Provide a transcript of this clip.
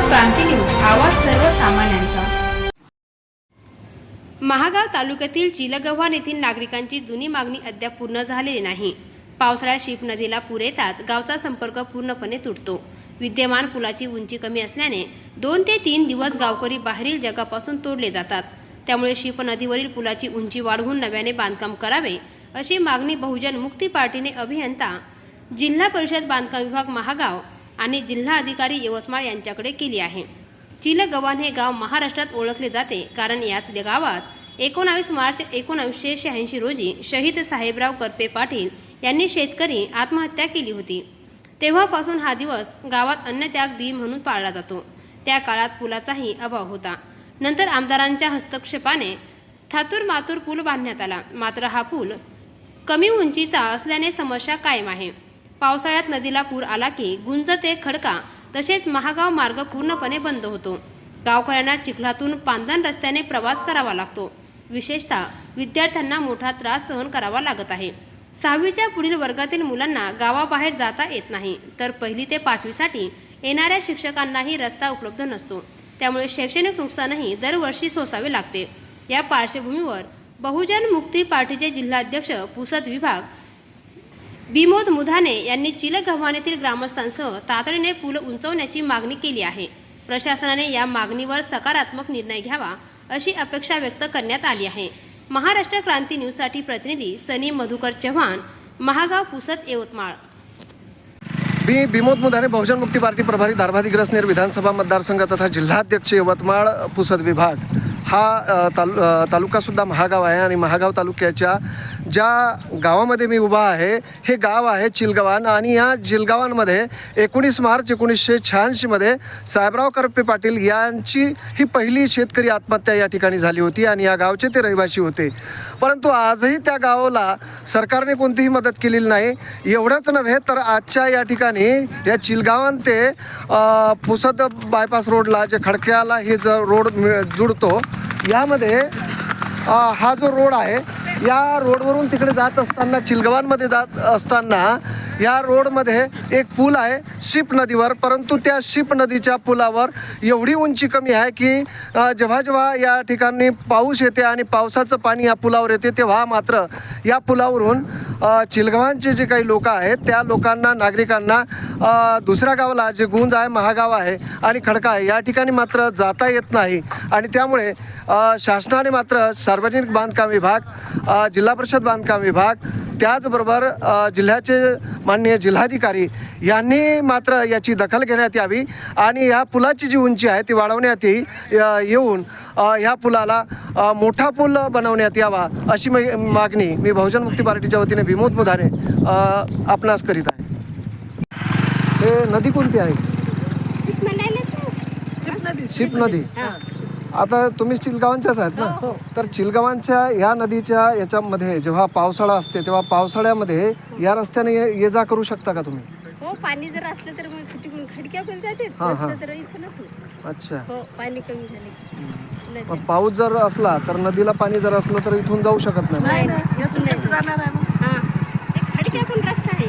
महागाव क्रांती news आवाज सर्वसामान्यांचा. महागाव तालुक्यातील चिलगव्हाण येथील नागरिकांची जुनी मागणी अद्याप पूर्ण झालेली नाही. पावसाळ्यात शिप नदीला पूर येताच गावचा संपर्क पूर्णपणे तुटतो. विद्यमान पुलाची उंची कमी असल्याने दोन ते तीन दिवस गावकरी बाहेरील जगापासून तोडले जातात. त्यामुळे शिप नदीवरील पुलाची उंची वाढवून नव्याने बांधकाम करावे अशी मागणी बहुजन मुक्ती पार्टीने अभियंता जिल्हा परिषद बांधकाम विभाग महागाव आणि जिल्हा अधिकारी यवतमाळ यांच्याकडे केली आहे. चिलगव्हाण हे गाव महाराष्ट्रात ओळखले जाते कारण याच गावात एकोणावीस मार्च एकोणावीसशे शहाऐंशी रोजी शहीद साहेबराव करपे पाटील यांनी शेतकरी आत्महत्या केली होती. तेव्हापासून हा दिवस गावात अन्नत्याग दिन म्हणून पाळला जातो. त्या काळात पुलाचाही अभाव होता. नंतर आमदारांच्या हस्तक्षेपाने थातूर मातूर पूल बांधण्यात आला. मात्र हा पूल कमी उंचीचा असल्याने समस्या कायम आहे. पावसाळ्यात नदीला पूर आला की गुंज ते खडका तसेच महागाव मार्ग पूर्णपणे बंद होतो. गावकऱ्यांना चिखलातून पांदन रस्त्याने प्रवास करावा लागतो. विशेषतः विद्यार्थ्यांना मोठा त्रास सहन करावा लागत आहे. सहावीच्या पुढील वर्गातील मुलांना गावाबाहेर जाता येत नाही तर पहिली ते पाचवीसाठी येणाऱ्या शिक्षकांनाही रस्ता उपलब्ध नसतो. त्यामुळे शैक्षणिक नुकसानही दरवर्षी सोसावे लागते. या पार्श्वभूमीवर बहुजन मुक्ती पार्टीचे जिल्हाध्यक्ष पुसद विभाग बिमोद मुधाने यांनी चिलगव्हाण येथील ग्रामस्थांसह तातडीने पूल उंचवण्याची मागणी केली आहे. प्रशासनाने या मागणीवर सकारात्मक निर्णय घ्यावा अशी अपेक्षा व्यक्त करण्यात आली आहे. महाराष्ट्र क्रांती न्यूजसाठी प्रतिनिधी सनी मधुकर चव्हाण महागाव पुसद यवतमाळ. मी विमोद मुदाने बहुजन मुक्ती पार्टी प्रभारी दारभादी विधानसभा मतदारसंघ तथा जिल्हाध्यक्ष यवतमाळ पुसद विभाग. हा तालु तालुकासुद्धा महागाव आहे आणि महागाव तालुक्याच्या ज्या गावामध्ये मी उभा आहे हे गाव आहे चिलगावान आणि या चिलगावांमध्ये एकोणीस मार्च एकोणीसशे शहाऐंशीमध्ये साहेबराव करपे पाटील यांची ही पहिली शेतकरी आत्महत्या या ठिकाणी झाली होती आणि या गावचे ते रहिवासी होते. परंतु आजही त्या गावाला सरकारने कोणतीही मदत केलेली नाही. एवढंच नव्हे तर आजच्या या ठिकाणी या चिलगावान ते पुसद बायपास रोडला जे खडक्याला हे जो रोड मिळ- जुडतो यामध्ये हा जो रोड आहे या रोडवरून तिकडे जात असताना चिलगवानमध्ये जात असताना या रोडमध्ये एक पूल आहे शिप नदीवर. परंतु त्या शिप नदीच्या पुलावर एवढी उंची कमी आहे की जेव्हा जेव्हा या ठिकाणी पाऊस येते आणि पावसाचं पाणी या पुलावर येते तेव्हा मात्र या पुलावरून चिलगवांचे जे काही लोक आहेत त्या लोकांना नागरिकांना दुसऱ्या गावाला जे गुंज आहे महागाव आहे आणि खडका आहे या ठिकाणी मात्र जाता येत नाही. आणि त्यामुळे शासनाने मात्र सार्वजनिक बांधकाम विभाग जिल्हा परिषद बांधकाम विभाग त्याचबरोबर जिल्ह्याचे माननीय जिल्हाधिकारी यांनी मात्र याची दखल घेण्यात यावी आणि या पुलाची जी उंची आहे ती वाढवण्यात येऊन ह्या पुलाला मोठा पूल बनवण्यात यावा अशी मा- मागणी मी बहुजन मुक्ती पार्टीच्या वतीने विमोद मुधाने अ, आपणास करीत आहे. हे नदी कोणती आहे? शिप नदी. आता तुम्ही चिलगावांच्याच आहेत ना? तर चिलगावांच्या या नदीच्या याच्यामध्ये जेव्हा पावसाळा असते तेव्हा पावसाळ्यामध्ये या रस्त्याने ये ये जा करू शकता का तुम्ही? हो पाणी जर असलं तर मग तिकडून खडक्या पण जाते हा, हा. नसलं तर इथूनच ना अच्छा. हो पाणी कमी झाले. मग पाऊस जर असला तर नदीला पाणी जर असलं तर इथून जाऊ शकत नाही हा. ते खडक्या पण रस्ता आहे.